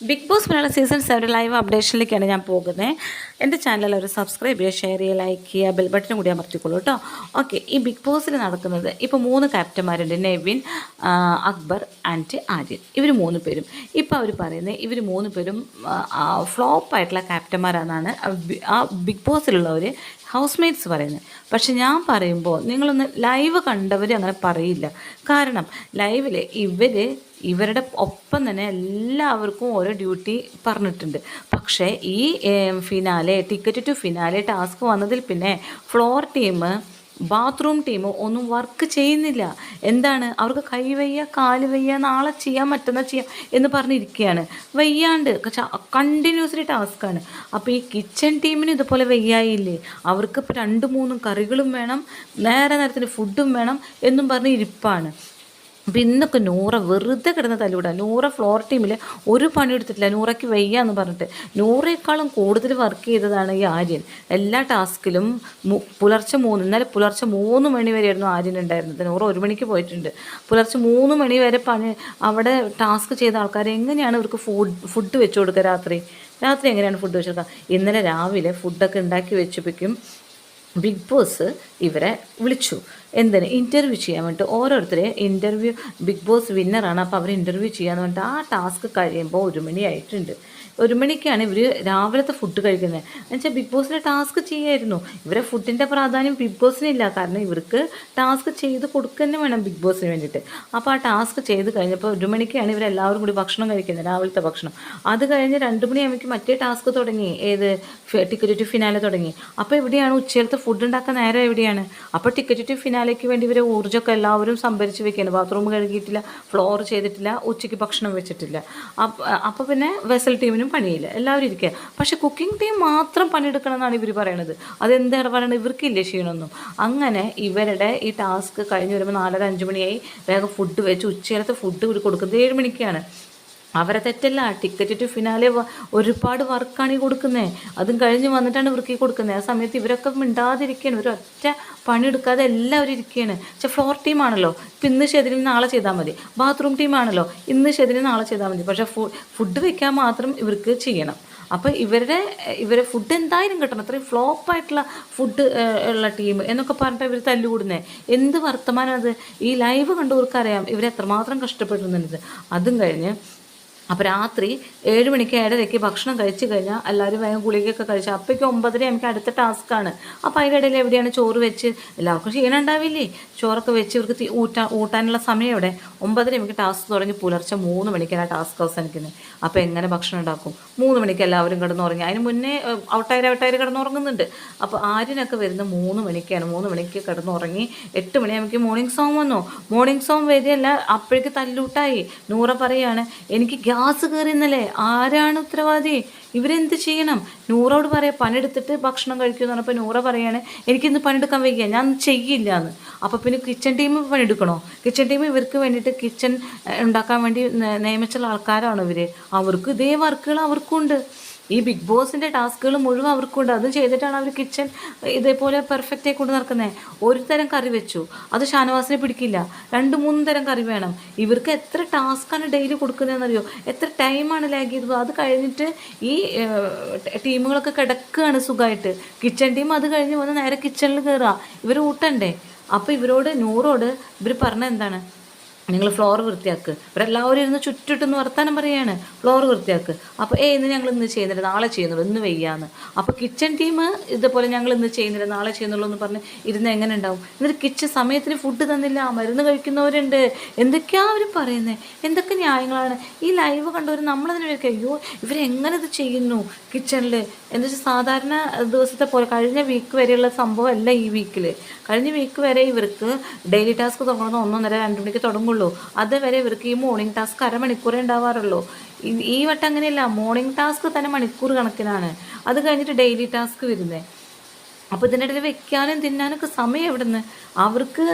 Big Boss Malayalam season seven live അപ്ഡേഷനിലേക്കാണ് ഞാൻ പോകുന്നത്. എന്റെ ചാനലിൽ ഒരു സബ്സ്ക്രൈബ് ചെയ്യുക ഷെയർ ചെയ്യുക ലൈക്ക് ചെയ്യുക ബെൽ ബട്ടനും കൂടി അമർത്തിക്കോളൂ കേട്ടോ ഓക്കെ ഈ ബിഗ് ബോസിൽ നടക്കുന്നത് ഇപ്പോൾ മൂന്ന് ക്യാപ്റ്റന്മാരുണ്ട് നെവിൻ അക്ബർ ആൻഡ് ആര്യൻ. ഇവർ മൂന്ന് പേരും. ഇപ്പോൾ അവർ പറയുന്നത് ഇവർ മൂന്ന് പേരും ഫ്ലോപ്പ് ആയിട്ടുള്ള ക്യാപ്റ്റന്മാരാണെന്നാണ് ആ ബിഗ് ബോസിലുള്ളവർ ഹൗസ് മേറ്റ്സ് പറയുന്നത്. പക്ഷെ ഞാൻ പറയുമ്പോൾ നിങ്ങളൊന്ന് ലൈവ് കണ്ടവർ അങ്ങനെ പറയില്ല. കാരണം ലൈവിൽ ഇവർ ഇവരുടെ ഒപ്പം തന്നെ എല്ലാവർക്കും ഓരോ ഡ്യൂട്ടി പറഞ്ഞിട്ടുണ്ട്. പക്ഷേ ഈ finale ticket to finale task വന്നതിൽ പിന്നെ ഫ്ലോർ ടീം ബാത്റൂം ടീം ഒന്നും വർക്ക് ചെയ്യുന്നില്ല. എന്താണ്? അവർക്ക് കൈ വയ്യ കാൽ വയ്യ നാളെ ചെയ്യാൻ മറ്റന്നാൾ ചെയ്യാം എന്ന് പറഞ്ഞിരിക്കുകയാണ്. വയ്യാണ്ട് കണ്ടിന്യൂസ്ലി ടാസ്ക്കാണ്. അപ്പോൾ ഈ കിച്ചൺ ടീമിന് ഇതുപോലെ വയ്യായില്ലേ? അവർക്ക് ഇപ്പോൾ രണ്ട് മൂന്നും കറികളും വേണം നേരെ നേരത്തിന് ഫുഡും വേണം എന്നും പറഞ്ഞ് ഇരിപ്പാണ്. അപ്പം ഇന്നൊക്കെ നൂറ വെറുതെ കിടന്ന തല്ലുവിടുക നൂറ ഫ്ലോർ ടീമിൽ ഒരു പണി എടുത്തിട്ടില്ല. നൂറയ്ക്ക് വയ്യ എന്ന് പറഞ്ഞിട്ട്. നൂറേക്കാളും കൂടുതൽ വർക്ക് ചെയ്തതാണ് ഈ ആര്യൻ. എല്ലാ ടാസ്കിലും പുലർച്ചെ മൂന്ന് ഇന്നലെ പുലർച്ചെ മൂന്ന് മണി വരെയായിരുന്നു ആര്യൻ ഉണ്ടായിരുന്നത്. നൂറ ഒരു മണിക്ക് പോയിട്ടുണ്ട്. പുലർച്ചെ മൂന്ന് മണി വരെ പണി അവിടെ ടാസ്ക് ചെയ്ത ആൾക്കാർ എങ്ങനെയാണ് ഇവർക്ക് ഫുഡ് ഫുഡ് വെച്ചു കൊടുക്കുക രാത്രി? രാത്രി എങ്ങനെയാണ് ഫുഡ് വെച്ചു കൊടുക്കുക ഇന്നലെ രാവിലെ ഫുഡൊക്കെ ഉണ്ടാക്കി വെച്ചപ്പോഴേക്കും ബിഗ് ബോസ് ഇവരെ വിളിച്ചു. എന്തിന്? ഇന്റർവ്യൂ ചെയ്യാൻ വേണ്ടിയിട്ട് ഓരോരുത്തരെ ഇന്റർവ്യൂ ബിഗ് ബോസ് വിന്നറാണ് അപ്പോൾ അവർ ഇന്റർവ്യൂ ചെയ്യാന്ന് പറഞ്ഞിട്ട് ആ ടാസ്ക് കഴിയുമ്പോൾ ഒരു മണിയായിട്ടുണ്ട് ഒരു മണിക്കാണ് ഇവർ രാവിലത്തെ ഫുഡ് കഴിക്കുന്നത്. എന്നുവെച്ചാൽ ബിഗ് ബോസിലെ ടാസ്ക് ചെയ്യായിരുന്നു. ഇവരെ ഫുഡിന്റെ പ്രാധാന്യം ബിഗ് ബോസിനില്ല കാരണം ഇവർക്ക് ടാസ്ക് ചെയ്ത് കൊടുക്കുക വേണം ബിഗ് ബോസിന് വേണ്ടിയിട്ട് അപ്പോൾ ആ ടാസ്ക് ചെയ്ത് കഴിഞ്ഞപ്പോൾ ഒരു മണിക്കാണ് ഇവരെല്ലാവരും കൂടി ഭക്ഷണം കഴിക്കുന്നത് രാവിലത്തെ ഭക്ഷണം. അത് കഴിഞ്ഞ് രണ്ട് മണിയാകുമ്പോൾ മറ്റേ ടാസ്ക് തുടങ്ങി. ഏത്? ടിക്കറ്റ് ടു ഫിനാലെ തുടങ്ങി. അപ്പോൾ എവിടെയാണ് ഉച്ചയിലത്തെ ഫുഡ് ഉണ്ടാക്കാൻ നേരം എവിടെയാണ്? അപ്പോൾ ടിക്കറ്റ് ടു ഫിനാലേക്ക് വേണ്ടി ഇവർ ഊർജമൊക്കെ എല്ലാവരും സംഭരിച്ച് വെക്കുകയാണ്. ബാത്റൂം കഴുകിയിട്ടില്ല ഫ്ലോർ ചെയ്തിട്ടില്ല ഉച്ചയ്ക്ക് ഭക്ഷണം വെച്ചിട്ടില്ല. അപ്പോൾ പിന്നെ വെസൽ ടീമിനും പണിയില്ല. എല്ലാവരും ഇരിക്കുക. പക്ഷേ കുക്കിംഗ് ടീം മാത്രം പണിയെടുക്കണം എന്നാണ് ഇവർ പറയണത്. അതെന്താണ് പറയുന്നത് ഇവർക്കില്ല ക്ഷീണമൊന്നും? അങ്ങനെ ഇവരുടെ ഈ ടാസ്ക് കഴിഞ്ഞ് വരുമ്പോൾ നാലര അഞ്ച് മണിയായി. വേഗം ഫുഡ് വെച്ച് ഉച്ചയിലത്തെ ഫുഡ് കൊടുക്കുന്നത് ഏഴ് മണിക്കാണ്. അവരെ തെറ്റല്ല. ടിക്കറ്റ് ടു ഫിനാലെ ഒരുപാട് വർക്കാണ് ഈ കൊടുക്കുന്നത് അതും കഴിഞ്ഞ് വന്നിട്ടാണ് ഇവർക്ക് കൊടുക്കുന്നത് ആ സമയത്ത് ഇവരൊക്കെ മിണ്ടാതിരിക്കുകയാണ് ഒരു പണി എടുക്കാതെ എല്ലാവരും ഇരിക്കുകയാണ് പക്ഷെ ഫ്ലോർ ടീമാണല്ലോ ഇപ്പം ഇന്ന് ശരിയിൽ നാളെ ചെയ്താൽ മതി. ബാത്റൂം ടീമാണല്ലോ ഇന്ന് ശരിയിൽ നാളെ ചെയ്താൽ മതി. പക്ഷേ ഫുഡ് വെക്കാൻ മാത്രം ഇവർക്ക് ചെയ്യണം. അപ്പോൾ ഇവരുടെ ഇവരെ ഫുഡ് എന്തായാലും കിട്ടണം. അത്രയും ഫ്ലോപ്പായിട്ടുള്ള ഫുഡ് ഉള്ള ടീം എന്നൊക്കെ പറഞ്ഞിട്ട് ഇവർ തല്ലുകൂടുന്നത് എന്ത് വർത്തമാനം അത്? ഈ ലൈവ് കണ്ടവർക്കറിയാം ഇവരെത്രമാത്രം കഷ്ടപ്പെട്ടിരുന്നത് അതും കഴിഞ്ഞ് അപ്പോൾ രാത്രി ഏഴ് മണിക്ക് ഏഴരയ്ക്ക് ഭക്ഷണം കഴിച്ചു കഴിഞ്ഞാൽ എല്ലാവരും വേഗം ഗുളികയൊക്കെ കഴിച്ചു അപ്പോഴേക്കും ഒമ്പതര എനിക്ക് അടുത്ത ടാസ്ക്കാണ് അപ്പോൾ അതിന്റെ ഇടയിൽ എവിടെയാണ് ചോറ് വെച്ച്? എല്ലാവർക്കും ക്ഷീണം ഉണ്ടാവില്ലേ? ചോറൊക്കെ വെച്ച് ഇവർക്ക് ഊറ്റാ ഊട്ടാ ഊട്ടാനുള്ള സമയം എവിടെ? ഒമ്പതര എനിക്ക് ടാസ്ക് തുടങ്ങി പുലർച്ചെ മൂന്ന് മണിക്കാണ് ടാസ്ക് അവസാനിക്കുന്നത്. അപ്പോൾ എങ്ങനെ ഭക്ഷണം ഉണ്ടാക്കും? മൂന്ന് മണിക്ക് എല്ലാവരും കിടന്നുറങ്ങി. അതിന് മുന്നേ ഔട്ടായിരം ഔട്ടായിരം കിടന്നുറങ്ങുന്നുണ്ട്. അപ്പോൾ ആര്യനൊക്കെ വരുന്നത് മൂന്ന് മണിക്കാണ്. മൂന്ന് മണിക്ക് കിടന്നുറങ്ങി എട്ട് മണി എനിക്ക് മോർണിംഗ് സോങ് വന്നു. മോർണിംഗ് സോങ് വരികയല്ല അപ്പോഴേക്ക് തല്ലൂട്ടായി. നൂറ പറയാണ് എനിക്ക് ഗ്യാസ് കയറി ഇന്നലെ ആരാണ് ഉത്തരവാദി? ഇവരെന്ത് ചെയ്യണം? നൂറോട് പറയാം പണിയെടുത്തിട്ട് ഭക്ഷണം കഴിക്കുമെന്ന് പറഞ്ഞപ്പോൾ നൂറ പറയാണ് എനിക്കിന്ന് പണിയെടുക്കാൻ വയ്യ ഞാൻ ചെയ്യില്ല എന്ന് അപ്പോൾ പിന്നെ കിച്ചൺ ടീം പണിയെടുക്കണോ കിച്ചൺ ടീം ഇവർക്ക് വേണ്ടിയിട്ട് കിച്ചൺ ഉണ്ടാക്കാൻ വേണ്ടി നിയമിച്ചുള്ള ആൾക്കാരാണ് ഇവർ അവർക്ക് ഇതേ വർക്കുകൾ അവർക്കുണ്ട് ഈ ബിഗ് ബോസിന്റെ ടാസ്കുകൾ മുഴുവൻ അവർക്കുണ്ട് അത് ചെയ്തിട്ടാണ് അവർ കിച്ചൺ ഇതേപോലെ പെർഫെക്റ്റ് ആയി കൊണ്ട് നടക്കുന്നത് ഒരു തരം കറി വെച്ചു. അത് ഷാനവാസിനെ പിടിക്കില്ല. രണ്ട് മൂന്ന് തരം കറി വേണം. ഇവർക്ക് എത്ര ടാസ്ക്കാണ് ഡെയിലി കൊടുക്കുന്നതെന്നറിയോ? എത്ര ടൈമാണ് ലാഗ് ചെയ്തത്? അത് കഴിഞ്ഞിട്ട് ഈ ടീമുകളൊക്കെ കിടക്കുകയാണ് സുഖമായിട്ട് കിച്ചൺ ടീം അത് കഴിഞ്ഞ് വന്ന് നേരെ കിച്ചണിൽ കയറുക ഇവർ ഊട്ടണ്ടേ? അപ്പോൾ ഇവരോട് നൂറോട് ഇവർ പറഞ്ഞ എന്താണ്? നിങ്ങൾ ഫ്ലോർ വൃത്തിയാക്ക്. ഇവരെല്ലാവരും ഇരുന്ന് ചുറ്റിട്ടെന്ന് വർത്താനം പറയാണ്. ഫ്ലോർ വൃത്തിയാക്ക്. അപ്പോൾ ഏ ഇന്ന് ഞങ്ങൾ ഇന്ന് ചെയ്യുന്നില്ല. നാളെ ചെയ്യുന്നുള്ളൂ. ഇന്ന് വെയ്യാന്ന്. അപ്പോൾ കിച്ചൺ ടീം ഇതുപോലെ ഞങ്ങൾ ഇന്ന് ചെയ്യുന്നില്ല. നാളെ ചെയ്യുന്നുള്ളൂ എന്ന് പറഞ്ഞ് ഇരുന്ന് എങ്ങനെ ഉണ്ടാവും? എന്നിട്ട് കിച്ചൺ സമയത്തിന് ഫുഡ് തന്നില്ല. മരുന്ന് കഴിക്കുന്നവരുണ്ട്. എന്തൊക്കെയാ അവർ പറയുന്നത് എന്തൊക്കെ ന്യായങ്ങളാണ്? ഈ ലൈവ് കണ്ടവർ നമ്മളതിന് വിളിക്കുക അയ്യോ ഇവരെങ്ങനെ ഇത് ചെയ്യുന്നു കിച്ചണിൽ എന്താ വെച്ചാൽ സാധാരണ ദിവസത്തെ പോലെ കഴിഞ്ഞ വീക്ക് വരെയുള്ള സംഭവം അല്ല ഈ വീക്കിൽ കഴിഞ്ഞ വീക്ക് വരെ ഇവർക്ക് ഡെയിലി ടാസ്ക് തുടങ്ങണമെന്ന് ഒന്നൊന്നര രണ്ട് മണിക്ക് തുടങ്ങുള്ളൂ അതുവരെ ഇവർക്ക് ഈ മോർണിംഗ് ടാസ്ക് അരമണിക്കൂറേ ഉണ്ടാവാറുള്ളൂ. ഈ വട്ടം അങ്ങനെയല്ല മോർണിംഗ് ടാസ്ക് തന്നെ മണിക്കൂർ കണക്കിനാണ്. അത് കഴിഞ്ഞിട്ട് ഡെയിലി ടാസ്ക് വരുന്നത് അപ്പോൾ ഇതിനിടയിൽ വെക്കാനും തിന്നാനൊക്കെ സമയം എവിടെ നിന്ന് അവർക്ക്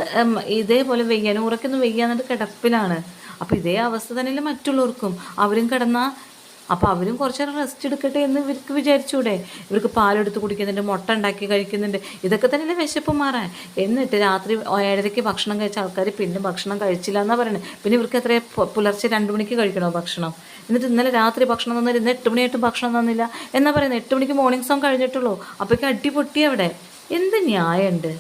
ഇതേപോലെ വെയ്യാനും ഉറക്കൊന്നും വെയ്യാന്നിട്ട് കിടപ്പിലാണ്. അപ്പോൾ ഇതേ അവസ്ഥ തന്നെയല്ലേ മറ്റുള്ളവർക്കും. അവരും കിടന്നാൽ അപ്പോൾ അവരും കുറച്ച് നേരം റെസ്റ്റ് എടുക്കട്ടെ എന്ന് ഇവർക്ക് വിചാരിച്ചൂടെ. ഇവർക്ക് പാലെടുത്ത് കുടിക്കുന്നുണ്ട് മുട്ട ഉണ്ടാക്കി കഴിക്കുന്നുണ്ട്. ഇതൊക്കെ തന്നെയല്ലേ വിശപ്പ് മാറാൻ. എന്നിട്ട് രാത്രി ഏഴരയ്ക്ക് ഭക്ഷണം കഴിച്ച ആൾക്കാർ പിന്നെ ഭക്ഷണം കഴിച്ചില്ല എന്നാണ് പറയുന്നത് പിന്നെ ഇവർക്ക് എത്ര പുലർച്ചെ രണ്ട് മണിക്ക് കഴിക്കണോ ഭക്ഷണം? എന്നിട്ട് ഇന്നലെ രാത്രി ഭക്ഷണം തന്നില്ല ഇന്ന് എട്ട് മണിയായിട്ടും ഭക്ഷണം തന്നില്ല. എന്നാ പറയുന്നത് എട്ട് മണിക്ക് മോർണിംഗ് സോങ് കഴിഞ്ഞിട്ടുള്ളൂ. അപ്പോഴേക്കും അടിപൊട്ടി അവിടെ. എന്ത് ന്യായമുണ്ട്?